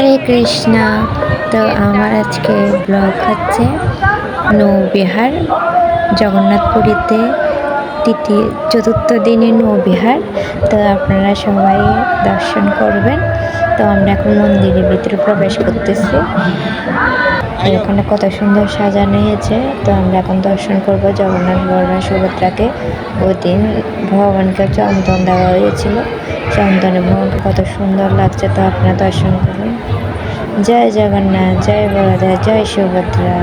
হরে কৃষ্ণা। তো আমার আজকে ব্লগ হচ্ছে নৌবিহার, জগন্নাথপুরীতে তৃতীয়, চতুর্থ দিনে নৌবিহার। তো আপনারা সবাই দর্শন করবেন। তো আমরা এখন মন্দিরের ভিতরে প্রবেশ করতেছি। এখানে কত সুন্দর সাজানো হয়েছে। তো আমরা এখন দর্শন করব জগন্নাথ বলরাম সুভদ্রাকে। ওই দিন ভগবানকে চন্দন দেওয়া হয়েছিল। চন্দনে ভগবানকে কত সুন্দর লাগছে, তো আপনারা দর্শন করুন। জয় জগন্নাথ, জয় বলদেব জয় সুভদ্রা।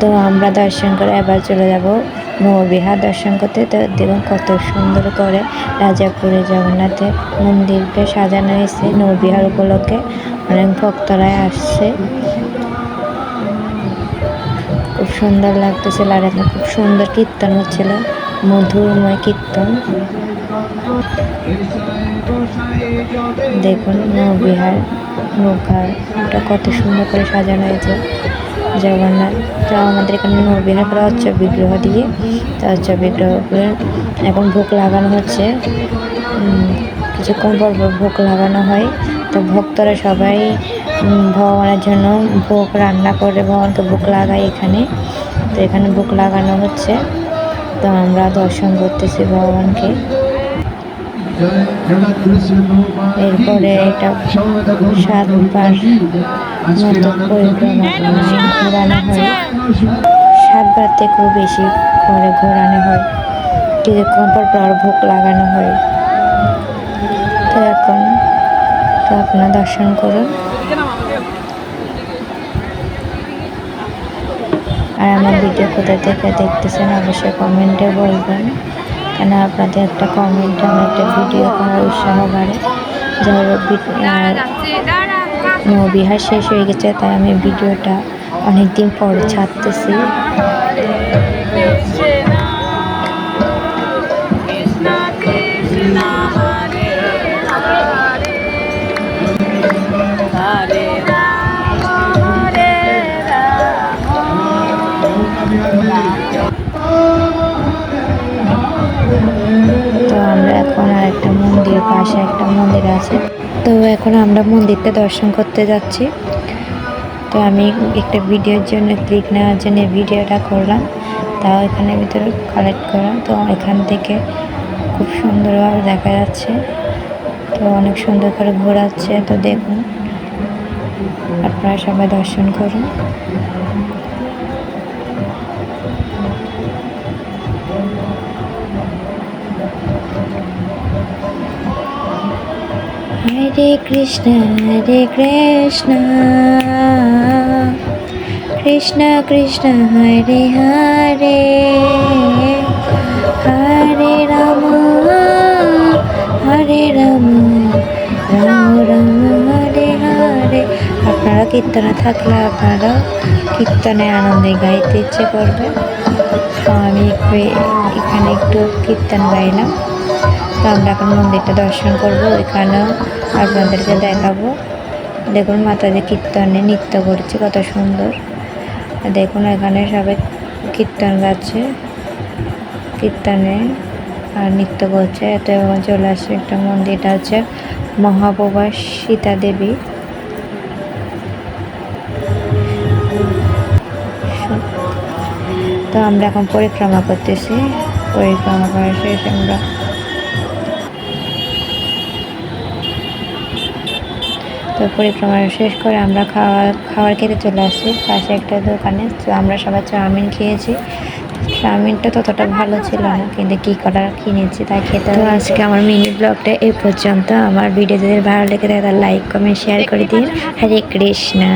তো আমরা দর্শন করে এবার চলে যাব নববিহার দর্শন করতে। তো দেখুন কত সুন্দর করে রাজাপুরে জগন্নাথের মন্দিরকে সাজানো হয়েছে নববিহার উপলক্ষে। অনেক ভক্তরাই আসছে। সুন্দর লাগতেছিল আর খুব সুন্দর কীর্তন হচ্ছিল, মধুরময় কীর্তন। দেখুন নৌবিহার ওটা কত সুন্দর করে সাজানো হয়েছে। জগন্নাথ তো আমাদের এখানে নৌবিহার করে হচ্ছে বিগ্রহ দিয়ে, তো হচ্ছে বিগ্রহ এখন ভোগ লাগানো হচ্ছে। কিছুক্ষণ পর ভোগ লাগানো হয়। তো ভক্তরা সবাই ভগবানের জন্য ভোগ রান্না করে ভগবানকে ভোগ লাগাই এখানে। তো এখানে ভোগ লাগানো হচ্ছে। তো আমরা দর্শন করতেছি ভগবানকে। এরপরে এটা সাতবার মতো ঘোরানো হয়। সাতবার থেকেও বেশি করে ঘোরানো হয়। কিছুক্ষণ পর পর ভোগ লাগানো হয়। তো এখন তো আপনারা দর্শন করুন। আর আমার ভিডিও কোথা থেকে দেখতেছেন অবশ্যই কমেন্টে বলবেন। কেন আপনাদের একটা কমেন্ট আমার একটা ভিডিও করার উৎসাহ বাড়ে। যাই হোক বিহার শেষ হয়ে গেছে, তাই আমি ভিডিওটা অনেকদিন পরে ছাড়তেছি। তো আমরা এখন আর একটা মন্দির, পাশে একটা মন্দির আছে। তো এখন আমরা মন্দিরটা দর্শন করতে যাচ্ছি। তো আমি একটা ভিডিওর জন্য ক্লিক নেওয়ার জন্য ভিডিওটা করলাম। তাও এখানে ভিতরে কালেক্ট করা তো এখান থেকে খুব সুন্দরভাবে দেখা যাচ্ছে। তো অনেক সুন্দর করে ঘোরাচ্ছে। তো দেখুন, আপনারা সবাই দর্শন করুন। হরে কৃষ্ণ হরে কৃষ্ণ। কৃষ্ণ কৃষ্ণ, হরে হরে। হরে রাম হরে রাম। রাম রাম, হরে হরে। আপনারা কীর্তনে থাকলে আপনারা কীর্তনে আনন্দে গাইতে ইচ্ছে করবে। আমি এখানে একটু কীর্তন গাইলাম। তো আমরা এখন মন্দিরটা দর্শন করব, ওইখানেও আপনাদেরকে দেখাবো। দেখুন মাতাজি কীর্তনে নৃত্য করছে, কত সুন্দর। দেখুন এখানে সবাই কীর্তন গাচ্ছে, কীর্তনে আর নৃত্য করছে। এতে চলে আসছে একটা মন্দিরটা হচ্ছে মহাপ্রভা সীতা দেবী। তো আমরা এখন পরিক্রমা করতেছি। পরিক্রমা করার শেষ আমরা তো পরিক্রমা শেষ করে আমরা খাওয়া, খাবার খেতে চলে আসি পাশে একটা দোকানে। তো আমরা সবাই চাউমিন খেয়েছি। চাউমিনটা ততটা ভালো ছিল না, কিন্তু কী করার কিনেছি তাই খেতে তো আজকে আমার মিনি ব্লগটা এ পর্যন্ত। আমার ভিডিও যদি ভালো লেগে থাকে তাহলে লাইক, কমেন্ট, শেয়ার করে দিন। হরে কৃষ্ণা।